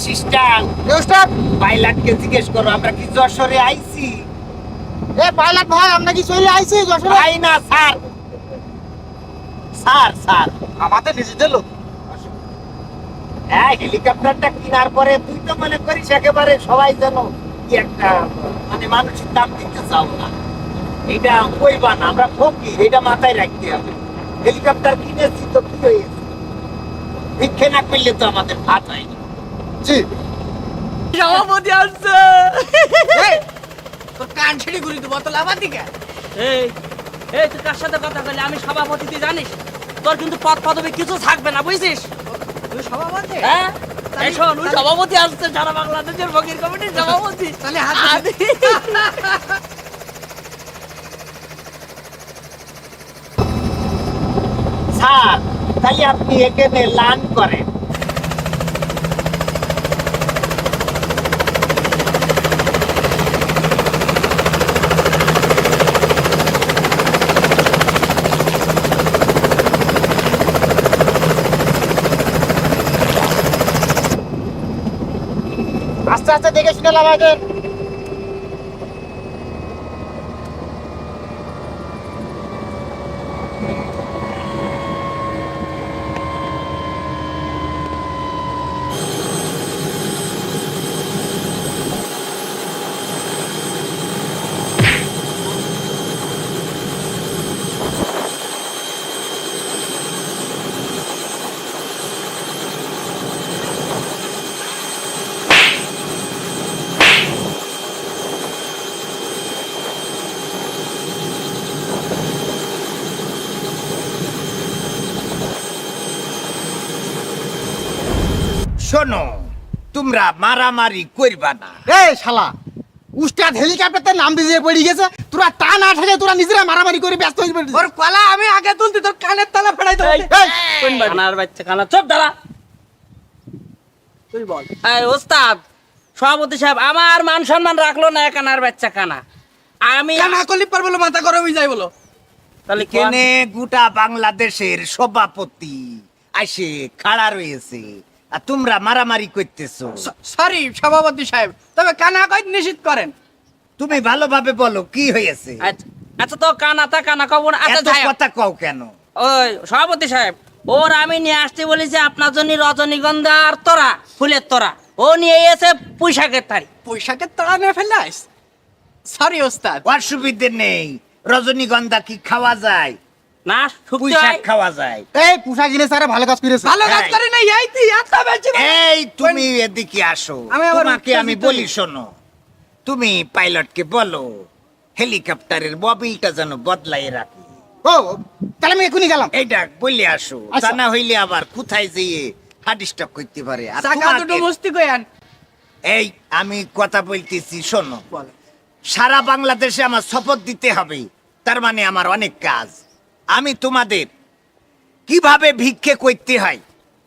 Assistant এ পাইলটকে জিজ্ঞেস করো আমরা কি যশোরে আইছি? এ পাইলট ভাই আমরা কি চলে আইছি যশোরে? ভাই না স্যার। Sir sir. আমাদের নিজেদের লোক। হ্যাঁ হেলিকপ্টারটা কেনার পরে তুই তো মনে করিস একেবারে সবাই যেন কি একটা মানে মানুষের দাম দিতে চাও না। এটা কইবা না আমরা ফকির এটা মাথায় রাখতে হবে। হেলিকপ্টার কিনেছি তো কি হয়েছে? ভিক্ষে না করলে তো আমাদের ভাত হয় না। জি। সভাপতি আসছে। তোর কান ছেড়ে ঘুরি দেবো তো লাভা দিকে? এই এই তুই কার সাথে কথা বলি আমি সভাপতি তুই জানিস? তোর কিন্তু পদ পদবি কিছু থাকবে না বুঝছিস? তুই সভাপতি? হ্যাঁ? ওই সভাপতি আসছে সারা বাংলাদেশের ফকির কমিটির সভাপতি। তাহলে হাত। স্যার তাহলে আপনি এখানে লান করেন। আস্তে আস্তে দেখে শুনে লাভাদের শোনো তোমরা মারামারি করবা না। এ শালা উস্তাদ হেলিকপ্টার নাম দিয়ে পড়ে গেছে তোরা টা না ঠেকে তোরা নিজেরা মারামারি করে ব্যস্ত হয়ে পড়িস ওর কলা আমি আগে তুলতি তোর কানের তলা ফেড়াই দেবো। এই, কানার বাচ্চা কানা চুপ দাঁড়া। তুই বল। এই ওস্তাদ সভাপতি সাহেব আমার মান সম্মান রাখল না এ কানার বাচ্চা কানা। আমি কানা কলি পার বলো মাথা গরম হয়ে যায় বলো। তাহলে কেনে গোটা বাংলাদেশের সভাপতি আসে খাড়া রয়েছে। আর তোমরা মারামারি করতেছো। সরি সভাপতি সাহেব তবে কানা কই নিশ্চিত করেন? তুমি ভালোভাবে বলো কি হয়েছে? আচ্ছা আচ্ছা তো কানা তা কানা কব না আচ্ছা এত যাই কথা কও কেন? ওই সভাপতি সাহেব ওর আমি নিয়ে আসতে বলেছি আপনার জন্য রজনীগন্ধা আর তোরা ফুলের তোরা ও নিয়ে এসে পুঁইশাকের তারি পয়সাকে তড়া নিয়ে ফেলে আইস? সরি ওস্তাদ। অসুবিধে নেই। রজনীগন্ধা কি খাওয়া যায়? না শুকতে শাক খাওয়া যায়। এই পুষা জিনিস আরে ভালো কাজ করেছে। ভালো কাজ করে নাই এই তুই এত বেশি এই তুমি এদিকে আসো। তোমাকে আমি বলি শোনো। তুমি পাইলটকে বলো হেলিকপ্টারের ববিলটা যেন বদলাই রাখি। ও তাহলে আমি এখনই গেলাম। এইটা বলে আসো। তা আচ্ছা। না হইলে আবার কোথায় যেয়ে হার্ট স্ট্রোক করতে পারে। আর চাকা দুটো মস্তি কই এই আমি কথা বলতেছি শোনো। সারা বাংলাদেশে আমার শপথ দিতে হবে। তার মানে আমার অনেক কাজ। আমি তোমাদের কীভাবে ভিক্ষে করতে হয়?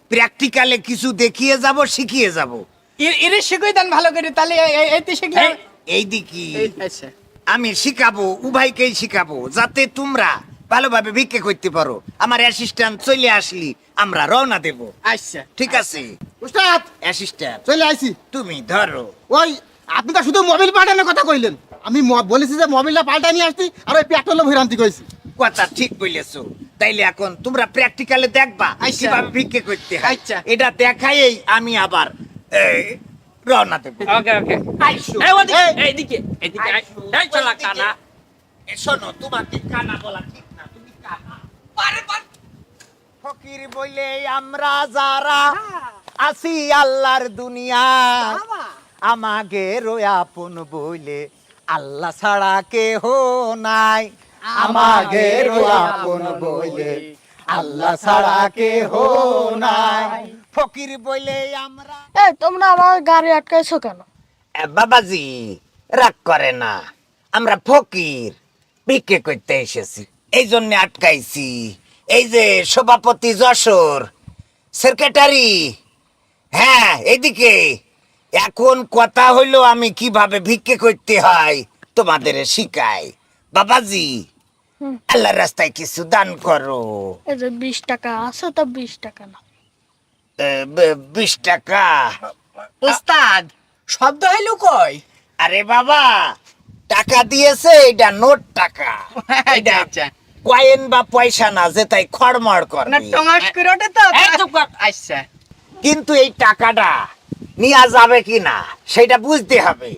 প্র্যাকটিক্যালে কিছু দেখিয়ে যাব শিখিয়ে যাব। ইরে শিখই দেন ভালো করে তাহলে এই- এই- এইতে শিখলে এই দিকে এই আচ্ছা। আমি শিখাবো উভয়কেই শিখাবো যাতে তোমরা ভালোভাবে ভিক্ষে করতে পারো। আমার অ্যাসিস্ট্যান্ট চলে আসলি আমরা রওনা দেব। আচ্ছা। ঠিক আছে? উস্তাদ! অ্যাসিস্ট্যান্ট চলে আইছি। তুমি ধরো। ওই আপনি তো শুধু মোবিল পাল্টানোর কথা কইলেন। আমি বলেছি যে মোবিলটা পাল্টা নিয়ে আসছি আর ওই পেট্রোল ভৈরান্তি কইছি। কথা ঠিক বলেছ। তাইলে এখন তোমরা প্র্যাকটিক্যালে দেখবা আচ্ছা। কীভাবে ভিক্ষে করতে হয়। আচ্ছা। এটা দেখাইই আমি আবার রওনা দেব। ওকে ওকে আইসো। এই ওদিকে এইদিকে এইদিকে এই চলা কানা। শোনো তোমাকে কানা বলা ঠিক না তুমি কানা। ফকির বলে আমরা যারা আছি আল্লাহর দুনিয়া আমাকে আপন বইলে আল্লাহ ছাড়া কেহ নাই। আমাকে আপন বইলে আল্লাহ ছাড়া কেহ নাই। ফকির বইলে আমরা এই তোমরা আমার গাড়ি আটকাইছো কেন? এ, বাবাজি রাগ করে না। আমরা ফকির বিক্রি করতে এসেছি। এই জন্য আটকাইছি। এই যে সভাপতি যশোর সেক্রেটারি হ্যাঁ এদিকে। এখন কথা হইল আমি কীভাবে ভিক্ষে করতে হয় তোমাদের শিখাই। বাবাজি আল্লাহ রাস্তায় কিছু দান করো। এই যে বিশ টাকা আছে তো বিশ টাকা না বিশ টাকা। ওস্তাদ শব্দ হইল কই? আরে বাবা টাকা দিয়েছে এটা নোট টাকা। এটা আচ্ছা। কয়েন বা পয়সা না যে তাই খড়মড় না করবে টঙাস করে ওঠে তো। কর। আচ্ছা। কিন্তু এই টাকাটা নেওয়া যাবে কি না সেটা বুঝতে হবে।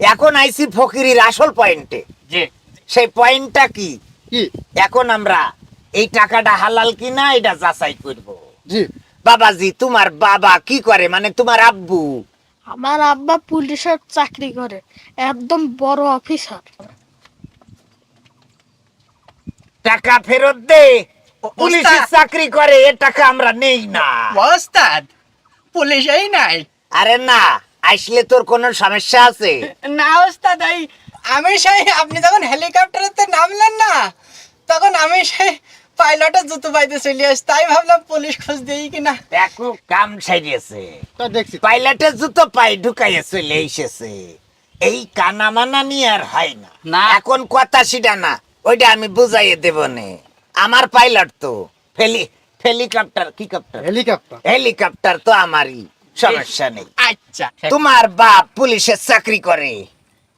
এখন আইসি ফকিরির আসল পয়েন্টে জি। সেই পয়েন্টটা কি? কি? এখন আমরা এই টাকাটা হালাল কিনা এটা যাচাই করব। জি। বাবাজি তোমার বাবা কি করে? মানে তোমার আব্বু? আমার আব্বা পুলিশের চাকরি করে একদম বড় অফিসার। টাকা ফেরত দে। পুলিশের চাকরি করে এ টাকা আমরা নেই না। ওস্তাদ পুলিশ এই নাই। আরে না আসলে তোর কোনো সমস্যা আছে? না ওস্তাদ এই আমি সেই আপনি যখন হেলিকপ্টারেতে নামলেন না তখন আমি সেই পাইলটের জুতো পাইতে চলে আসি। তাই ভাবলাম পুলিশ খোঁজ দিই কিনা। দেখো কাম সারিয়েছে। তা দেখছি। পাইলটের জুতো পাই ঢুকাইয়ে চলে এসেছে। এই কানামানা নিয়ে আর হয় না। না। এখন কথা সেটা না ওইটা আমি বুঝাইয়ে দেব নে। আমার পাইলট তো ফেলি হেলিকপ্টার কি কপ্টার? হেলিকপ্টার। হেলিকপ্টার তো আমারই সমস্যা নেই। আচ্ছা। তোমার বাপ পুলিশের চাকরি করে।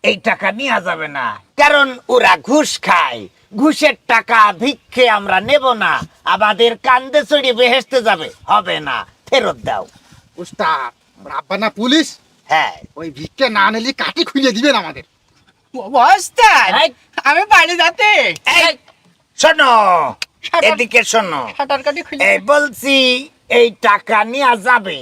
এই টাকা নেওয়া যাবে না। কারণ ওরা ঘুষ খায়। ঘুষের টাকা ভিক্ষে আমরা নেব না। আমাদের কান্দে চড়িয়ে বেহেসতে যাবে। হবে না। ফেরত দাও। উস্তাদ আব্বা না পুলিশ? হ্যাঁ। ওই ভিক্ষে না নিলে কাটি খুঁজে দিবেন আমাদের। আমি বাড়ি যাতে। শোনো। এদিকে শোনো। এই বলছি এই টাকা নেওয়া যাবে।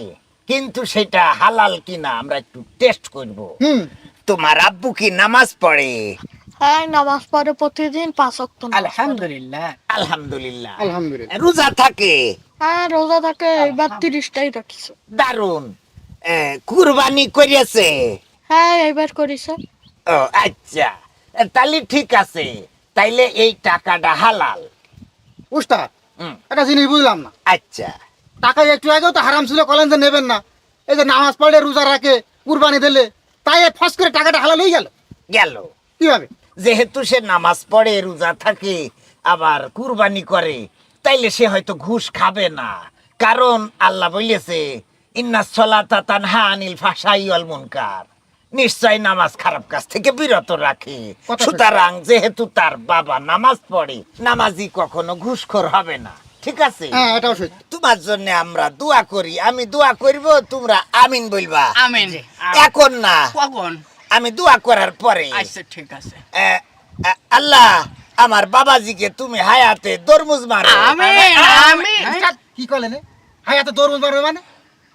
কিন্তু সেটা হালাল কিনা আমরা একটু টেস্ট করব। হুম। তোমার আব্বু কি নামাজ পড়ে? হ্যাঁ নামাজ পড়ে প্রতিদিন পাঁচ অক্ট আলহামদুলিল্লাহ। আলহামদুলিল্লাহ। আলহামদুলিল্লাহ। রোজা থাকে? হ্যাঁ রোজা থাকে এবার তিরিশটাই রাখিছে দারুণ কুরবানি করিয়েছে? হ্যাঁ এবার করিছে। ও আচ্ছা। তাহলে ঠিক আছে। তাইলে এই টাকাটা হালাল। উস্তাদ হুম, একটা জিনিস বুঝলাম না। আচ্ছা। টাকা একটু আগেও তো হারাম ছিল কলেন যে নেবেন না। এই যে নামাজ পড়লে রোজা রাখে কুরবানি দিলে। তাই ফস করে টাকাটা হালাল হয়ে গেল? গেল। কীভাবে? যেহেতু সে নামাজ পড়ে রোজা থাকে আবার কুরবানি করে তাইলে সে হয়তো ঘুষ খাবে না। কারণ আল্লাহ বলেছে ইন্না সলাতা তানহা আনিল ফাসাই ওয়াল মুনকার। নিশ্চয় নামাজ খারাপ কাজ থেকে বিরত রাখে। সুতরাং যেহেতু তার বাবা নামাজ পড়ে নামাজি কখনো ঘুষখোর হবে না। ঠিক আছে? হ্যাঁ এটাও সত্য। তোমার জন্য আমরা দোয়া করি। আমি দোয়া করব তোমরা আমিন বলবা। আমিন। এখন না কখন? আমি দোয়া করার পরে। আচ্ছা ঠিক আছে। আল্লাহ আমার বাবাজিকে তুমি হায়াতে দরমুজ মারো। আমিন আমিন। কি করলেন এ? হায়াতে দৌড় মারবে মানে?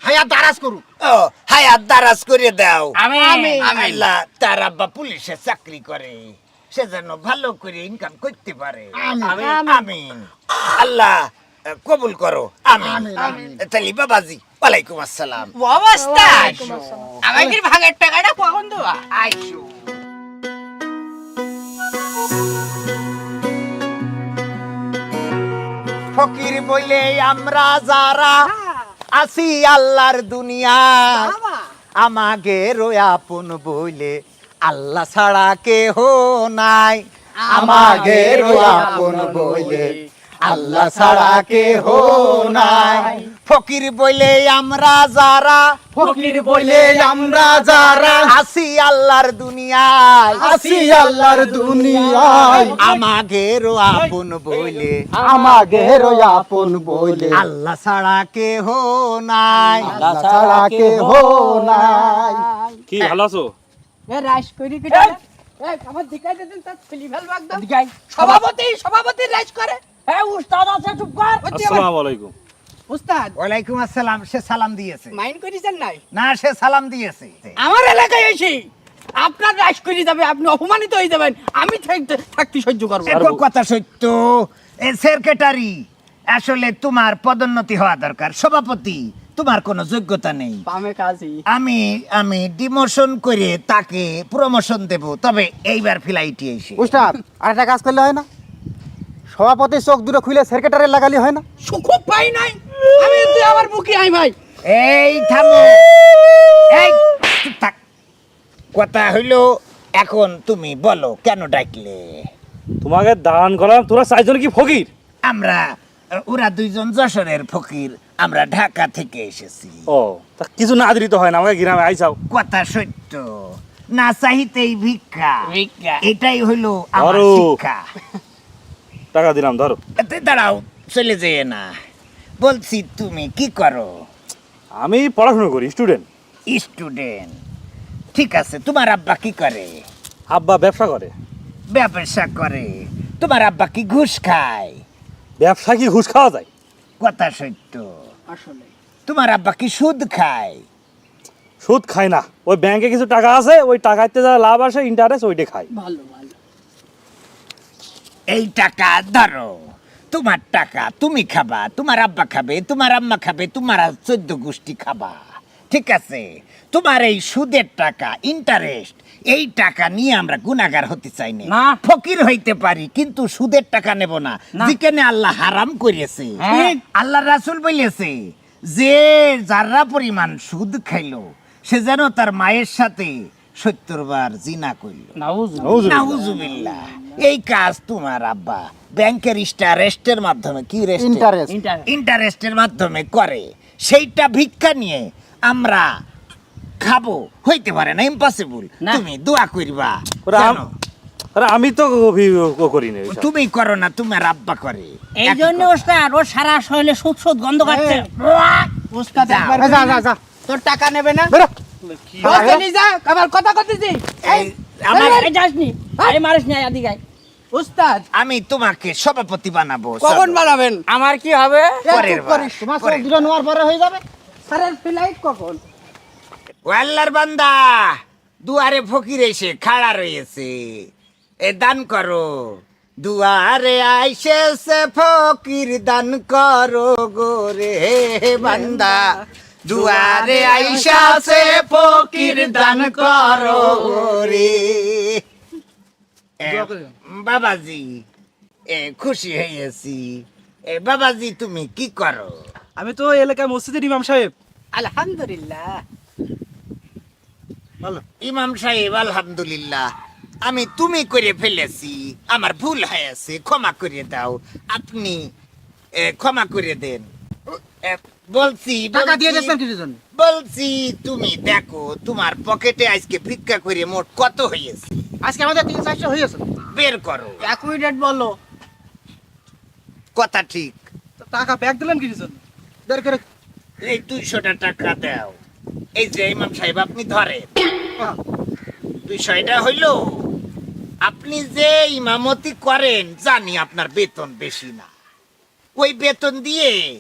হায়াত দারাজ করুক। ও হায়াত দারাজ করে দাও। আমি আমিন। আল্লাহ তার আব্বা পুলিশে চাকরি করে। সে যেন ভালো করে ইনকাম করতে পারে। আমিন। আমিন। আল্লাহ কবুল করো। আমিন। আমিন, আমিন। তাহলে বাবাজি ওয়ালাইকুম আসসালাম। অবস্থা। ওয়ালাইকুম ভাগের টাকাটা কখন দেওয়া আইসো। ফকির বলে আমরা যারা আছি আল্লাহর দুনিয়া আমাকে আপন বইলে আল্লাহ ছাড়া কেহ নাই। আমাকে আপন বইলে আল্লাহ ছাড়া কেহ নাই। ফকির বইলে আমরা যারা ফকির বলে আমরা যারা আছি আল্লাহর দুনিয়ায়। আছি আল্লাহর দুনিয়ায়। আমাকে আপন বইলে আমাদের আপন বলে আল্লাহ ছাড়া কেহ নাই। আল্লাহ ছাড়া কেহ নাই। কি ভালো আছো? রাইস করি কি আমার দিকাই দিন তার ছেলে ফেলব একদম। সভাপতি সভাপতি রাইস করে। হ্যাঁ উস্তাদ আছে চুপ কর। আসসালামু আলাইকুম। উস্তাদ। ওয়ালাইকুম আসসালাম সে সালাম দিয়েছে। মাইন্ড করেছেন নাই? না সে সালাম দিয়েছে। আমার এলাকায় এসে আপনার রাইস করে যাবে আপনি অপমানিত হয়ে যাবেন আমি থাকতে থাকতে সহ্য করব। কথা সত্য? এ সেক্রেটারি আসলে তোমার পদোন্নতি হওয়া দরকার। সভাপতি তোমার কোনো যোগ্যতা নেই। আমি আমি ডিমোশন করে তাকে প্রমোশন দেব তবে এইবার ফ্লাইটে এসে। উস্তাদ আরেকটা কাজ করলে হয় না? সভাপতি চোখ দুটো খুলে সেক্রেটারি লাগালি হয় না? সুখ পাই নাই। আমি তুই আমার বুকি আই ভাই। এই থামো। এই থাক। কথা হইল এখন তুমি বলো কেন ডাকলে? তোমাকে দান করলাম তোরা চারজন কি ফকির? আমরা ওরা দুইজন যশোরের ফকির। আমরা ঢাকা থেকে এসেছি। ও তা কিছু না দিলি তো হয় না আমাকে গ্রামে আইসাও। কথা সত্য। না চাহিতেই ভিক্ষা। ভিক্ষা। এটাই হলো আমার ধরো। শিক্ষা। টাকা দিলাম ধরো। এতে দাঁড়াও চলে যেয়ে না। বলছি তুমি কি করো? আমি পড়াশোনা করি স্টুডেন্ট। স্টুডেন্ট। ঠিক আছে তোমার আব্বা কি করে? আব্বা ব্যবসা করে। ব্যবসা করে। তোমার আব্বা কি ঘুষ খায়? ব্যবসা কি ঘুষ খাওয়া যায়? কথা সত্য। আসলে। তোমার আব্বা কি সুদ খায়? সুদ খায় না। ওই ব্যাংকে কিছু টাকা আছে ওই টাকাতে যা লাভ আসে ইন্টারেস্ট ওইটা খায়। ভালো ভালো। এই টাকা ধরো তোমার টাকা তুমি খাবা তোমার আব্বা খাবে তোমার আম্মা খাবে তোমার চোদ্দ গোষ্ঠী খাবা। ঠিক আছে? তোমার এই সুদের টাকা ইন্টারেস্ট এই টাকা নিয়ে আমরা গুনাগার হতে চাই না না। ফকির হইতে পারি কিন্তু সুদের টাকা নেব না। যেখানে আল্লাহ হারাম করেছে হ্যাঁ। আল্লাহ রাসুল বলেছে যে যারা পরিমাণ সুদ খাইলো সে যেন তার মায়ের সাথে সত্তর বার জিনা করল নাউজুবিল্লাহ। এই কাজ তোমার আব্বা ব্যাংকের ইন্টারেস্টের মাধ্যমে কি রেস্ট ইন্টারেস্ট ইন্টারেস্টের মাধ্যমে করে সেইটা ভিক্ষা নিয়ে আমরা খাব। হইতে পারে না ইম্পসিবল তুমি দোয়া করবা আম- জানো? আরে আমি তো করি না তুমি করো না তোমার আব্বা করে। এই জন্য ওস্তাদ ও সারা শরীরে সুদ সুদ গন্ধ কাটছে। একবার যা যা যা তোর টাকা নেবে না? বেরো। নি যা আবার কথা করতেছি এই, আমার যাসনি আরে মারিস না আয়। উস্তাদ আমি তোমাকে সভাপতি বানাবো কখন বানাবেন? আমার কি হবে? পরের বার, তোমার দুটো নেওয়ার পরে হয়ে যাবে। স্যারের ফ্লাইট কখন? ও আল্লাহর বান্দা দুয়ারে ফকির এসে খাড়া রয়েছে। এ দান করো দুয়ারে আইসেছে ফকির দান করো গোরে বান্দা। দুয়ারে আইসাছে ফকির দান করো গোরে বাবাজি এ খুশি হয়েছি। এ বাবাজি তুমি কি করো? আমি তো এলাকার মসজিদের ইমাম সাহেব। আলহামদুলিল্লাহ। ইমাম সাহেব আলহামদুলিল্লাহ। আমি তুমি করে ফেলেছি। আমার ভুল হয়েছে ক্ষমা করে দাও। আপনি ক্ষমা করে দেন। বলছি টাকা দিয়ে দিয়েছেন কিছু বলছি তুমি দেখো তোমার পকেটে আজকে ভিক্ষা করে মোট কত হয়েছে? আজকে আমাদের তিন চারশো হয়েছে। বের করো। অ্যাকুইডেট বলো। কথা ঠিক। টাকা ব্যাগ দিলেন কিছু বের করে এই দুইশোটা টাকা দাও। এই যে ইমাম সাহেব আপনি ধরেন। বিষয়টা হইল আপনি যে ইমামতি করেন জানি আপনার বেতন বেশি না। ওই বেতন দিয়ে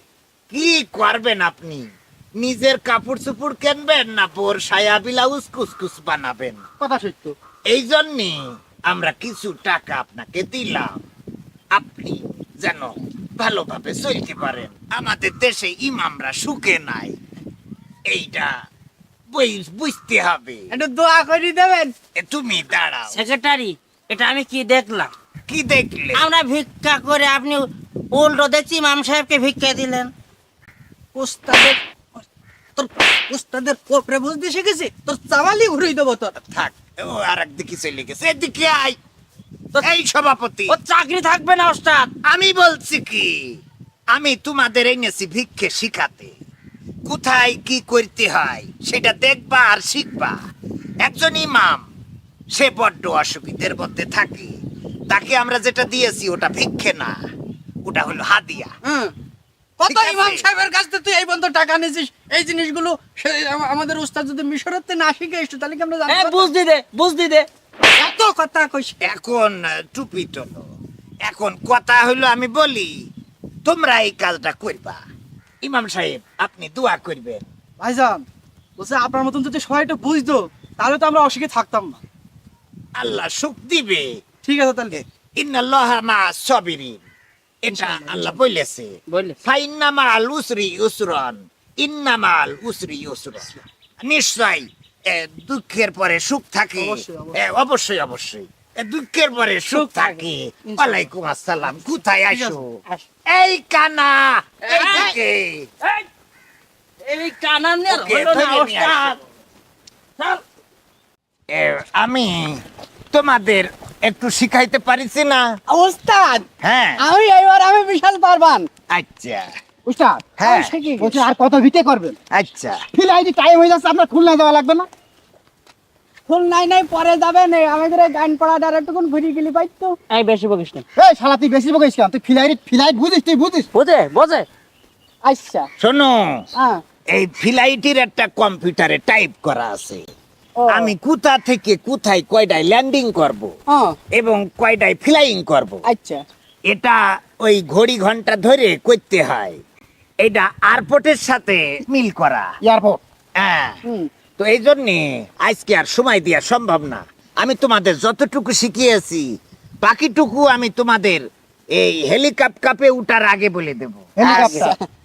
কি করবেন আপনি? নিজের কাপড় চুপড় কিনবেন না বোর সায়া ব্লাউজ কুসকুস বানাবেন? কথা সত্য এই জন্যে আমরা কিছু টাকা আপনাকে দিলাম। আপনি যেন ভালোভাবে চলতে পারেন। আমাদের দেশে ইমামরা সুখে নাই। এইটা বুঝতে হবে। একটু দোয়া করে দেবেন? তুমি দাঁড়াও। সেক্রেটারি এটা আমি কি দেখলাম? কি দেখলে? আমরা ভিক্ষা করে আপনি উল্টো দেখছি ইমাম সাহেবকে ভিক্ষা দিলেন। উস্তাদের তোর উস্তাদের কোপরে বুঝতে শিখেছি? তোর চামালি ঘুরিয়ে দেবো তোর। থাক ও আর একদিকে চলে গেছে এদিকে আয়। এই সভাপতি। ও চাকরি থাকবে না ওস্তাদ। আমি বলছি কি আমি তোমাদের এনেছি ভিক্ষে শিখাতে। কোথায় কি করতে হয় সেটা দেখবা আর শিখবা। একজন ইমাম সে বড্ড অসুবিধের মধ্যে থাকে। তাকে আমরা যেটা দিয়েছি ওটা ভিক্ষে না ওটা হলো হাদিয়া। কত ইমাম সাহেবের কাছ থেকে তুই এই পর্যন্ত টাকা নিয়েছিস এই জিনিসগুলো আমাদের উস্তাদ যদি মিশরের না শিখে এসছো তাহলে কি আমরা জানতে হ্যাঁ? বুঝ দিদে বুঝ দিদে এত কথা কইস। এখন টুপি তোলো। এখন কথা হইল আমি বলি তোমরা এই কাজটা করবা। ইমাম সাহেব আপনি দোয়া করবেন। ভাইজান বলছে আপনার মতন যদি সবাই একটু বুঝতো তাহলে তো আমরা অসুখে থাকতাম না। আল্লাহ সুখ দিবে। ঠিক আছে তাহলে। ইন্নাল্লাহ মা সাবিরিন। এটা আল্লাহ বলেছে। ফাইন্নামাল উসরি ইউসরান ইন্নামাল উসরি ইউসরান নিশ্চয় এ, দুঃখের পরে সুখ থাকে। অবশ্যই, অবশ্যই। দুঃখের পরে সুখ থাকে। ওয়ালাইকুম আসসালাম। কোথায় আসো এই কানা এইদিকে এই কানানের ওকে, হলো না ধরে নিয়ে ওস্তাদ। চল। এ, আমি তোমাদের একটু শিখাইতে পারিছি না? উস্তাদ হ্যাঁ। আমি এইবার আমি বিশাল পারবান। আচ্ছা। উস্তাদ হ্যাঁ। আর কত ভিটে করবেন? আচ্ছা। ফিল আইডি টাইম হয়ে যাচ্ছে আপনার খুলনা যাওয়া লাগবে না? ফুল নাই নাই পরে যাবেন আমাদের গান ঘুরি গেলি পাইতো। এই বেশি বকিস না। এই শালা তুই বেশি বকিস কেন? তুই ফিল আইডি ফিল আইডি বুঝিস তুই বুঝিস? বোঝে বোঝে। আচ্ছা। শোনো হ্যাঁ। এই ফ্লাইটের একটা কম্পিউটারে টাইপ করা আছে। আমি কোথা থেকে কোথায় কয়টায় ল্যান্ডিং করব এবং কয়টায় ফ্লাইং করব। আচ্ছা। এটা ওই ঘড়ি ঘণ্টা ধরে করতে হয়। এটা এয়ারপোর্টের সাথে মিল করা। এয়ারপোর্ট। হ্যাঁ। হুম। তো এই জন্যে আজকে আর সময় দেওয়া সম্ভব না। আমি তোমাদের যতটুকু শিখিয়েছি বাকিটুকু আমি তোমাদের এই হেলিকপ্টারে উঠার আগে বলে দেবো।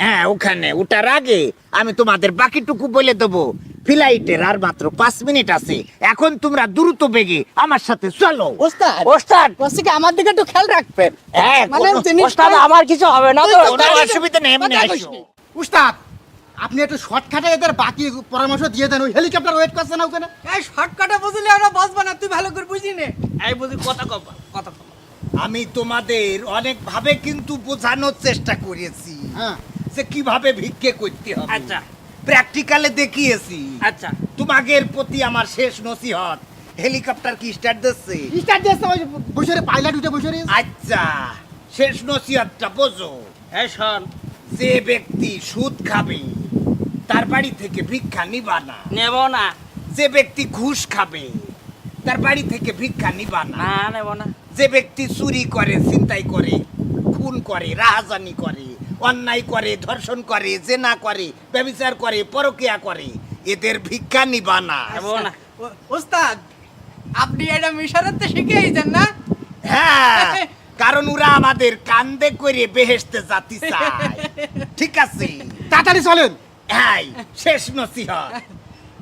হ্যাঁ ওখানে উঠার আগে আমি তোমাদের বাকিটুকু বলে দেবো। ফ্লাইটের আর মাত্র পাঁচ মিনিট আছে। এখন তোমরা দ্রুত বেগে আমার সাথে চলো। ওস্তাদ ওস্তাদ! বলছি কি আমার দিকে একটু খেয়াল রাখবেন। হ্যাঁ মানে ওস্তাদ আমার কিছু হবে না তো। অসুবিধা নেই এমনি আসো। কইসনি। আপনি একটু শর্টকাটে এদের বাকি পরামর্শ দিয়ে দেন ওই হেলিকপ্টার ওয়েট করছে না ওখানে। এই শর্টকাটে বুঝলে আমরা বসবো না তুই ভালো করে বুঝি নে। এই বুঝি কথা কব কথা কব আমি তোমাদের অনেক ভাবে কিন্তু বোঝানোর চেষ্টা করেছি। হ্যাঁ। যে কীভাবে ভিক্ষে করতে হবে। আচ্ছা। প্র্যাকটিক্যালে দেখিয়েছি। আচ্ছা। তোমাদের প্রতি আমার শেষ নসিহত। হেলিকপ্টার কি স্টার্ট দিচ্ছে? স্টার্ট দিয়েছে ওই বসে পাইলট উঠে বসে আচ্ছা শেষ নসিহতটা বোঝো। এই শোন যে ব্যক্তি সুদ খাবে তার বাড়ি থেকে ভিক্ষা নিবা না। নেব না। যে ব্যক্তি ঘুষ খাবে তার বাড়ি থেকে ভিক্ষা নিবা না। না নেব না। যে ব্যক্তি চুরি করে চিন্তাই করে খুন করে রাহাজানি করে অন্যায় করে ধর্ষণ করে জেনা করে ব্যবচার করে পরকিয়া করে এদের ভিক্ষা নিবা না। নেব না। ওস্তাদ আপনি এটা মিশরেতে শিখিয়েছেন না? হ্যাঁ। কারণ ওরা আমাদের কান্দে করে বেহেসতে জাতি চায়। ঠিক আছে? তাড়াতাড়ি চলেন। হ্যাঁ শেষ নসিহত।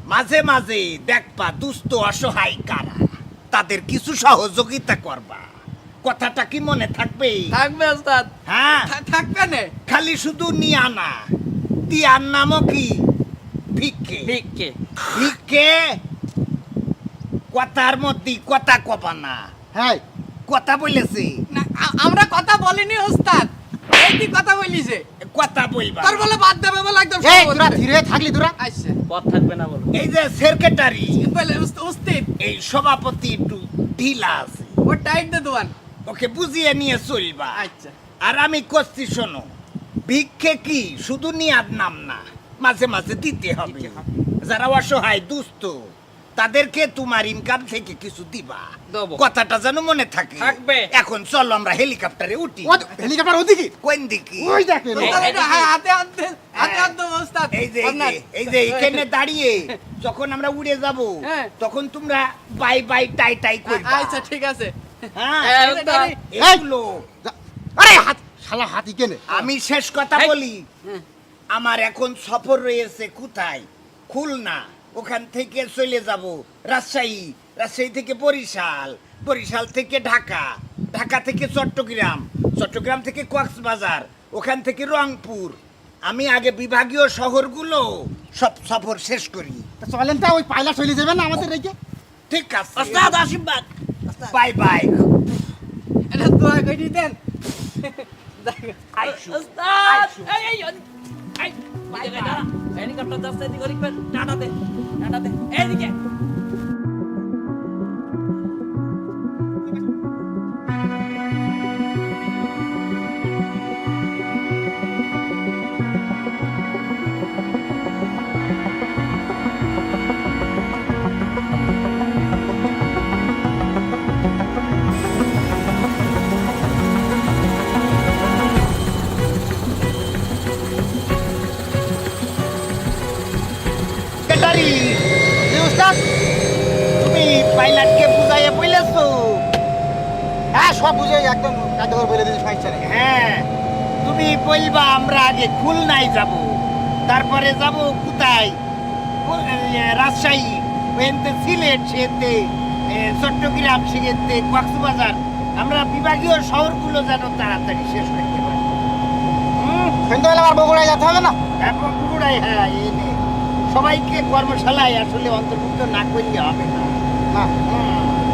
মাঝে মাঝে দেখবা দুস্থ অসহায় কারা তাদের কিছু সহযোগিতা করবা। কথাটা কি মনে থাকবে? থাকবে ওস্তাদ। হ্যাঁ? থাকবে না। খালি শুধু নিয়া না তিয়ার নামও কি? ভিক্ষে। ভিক্ষে। ভিক্ষে? কথার মধ্যে কথা কবা না। হ্যাঁ কথা বলেছি। না আমরা কথা বলিনি ওস্তাদ। এই কি কথা বলিছে কথা বলবা। তোর বলে বাদ দেবে বলে একদম এই তোরা ধীরে থাকলি তোরা। আচ্ছা। পথ থাকবে না বলো। এই যে সেক্রেটারি বলে উস্ত- এই সভাপতি একটু ঢিলা আছে। ও টাইট দে দোয়ান। ওকে বুঝিয়ে নিয়ে চলবা। আচ্ছা। আর আমি করছি শোনো ভিক্ষে কি? শুধু নিয়াদ নাম না মাঝে মাঝে দিতে হবে। যারা অসহায় দুস্থ। তাদেরকে তোমার ইনকাম থেকে কিছু দিবা। কথাটা যেন মনে থাকে। থাকবে। এখন চলো আমরা হেলিকপ্টারে উঠি। হেলিকপ্টার ওদিকে? কোন দিকে? ওই দেখেন। ওস্তাদ, এই- এটা হা- হাতে হাতে হাতে ওস্তাদ এই যে এই যে আপনার। এই যে এখানে দাঁড়িয়ে যখন আমরা উড়ে যাব হ্যাঁ। তখন তোমরা বাই বাই টাই টাই করবা। আচ্ছা ঠিক আছে। হ্যাঁ হ্যাঁ, এগুলো আরে হাত শালা হাতি কেনে আমি শেষ কথা বলি। আমার এখন সফর রয়েছে কোথায়? খুলনা। ওখান থেকে চলে যাব। রাজশাহী রাজশাহী থেকে বরিশাল বরিশাল থেকে ঢাকা ঢাকা থেকে চট্টগ্রাম চট্টগ্রাম থেকে কক্সবাজার ওখান থেকে রংপুর। আমি আগে বিভাগীয় শহরগুলো সব সফর শেষ করি। তা চলেন তা ওই পাইলট চলে যাবেন না আমাদের রেখে? ঠিক আছে। ওস্তাদ আশীর্বাদ। Bye bye. এটা দোয়া করে দেন ওস্তাদ! এই এই এই, জায়গায় দাঁড়া। হেলিকপ্টার যাচ্ছে এদিকে ওদিক করে। টাটা দে। টাটা দে এইদিকে। সব বুঝে একদম কাজ করে বলে দিয়েছি হ্যাঁ তুমি বলবা আমরা আগে খুলনায় যাব তারপরে যাব কোথায়? রাজশাহী ওখানতে সিলেট সেতে চট্টগ্রাম সেতে কক্সবাজার। আমরা বিভাগীয় শহরগুলো যেন তাড়াতাড়ি শেষ করতে পারি। কিন্তু আমার বগুড়ায় যেতে হবে না? এখন পুরোটাই হ্যাঁ এই নে। সবাইকে কর্মশালায় আসলে অন্তর্ভুক্ত না করলে হবে না। হুম।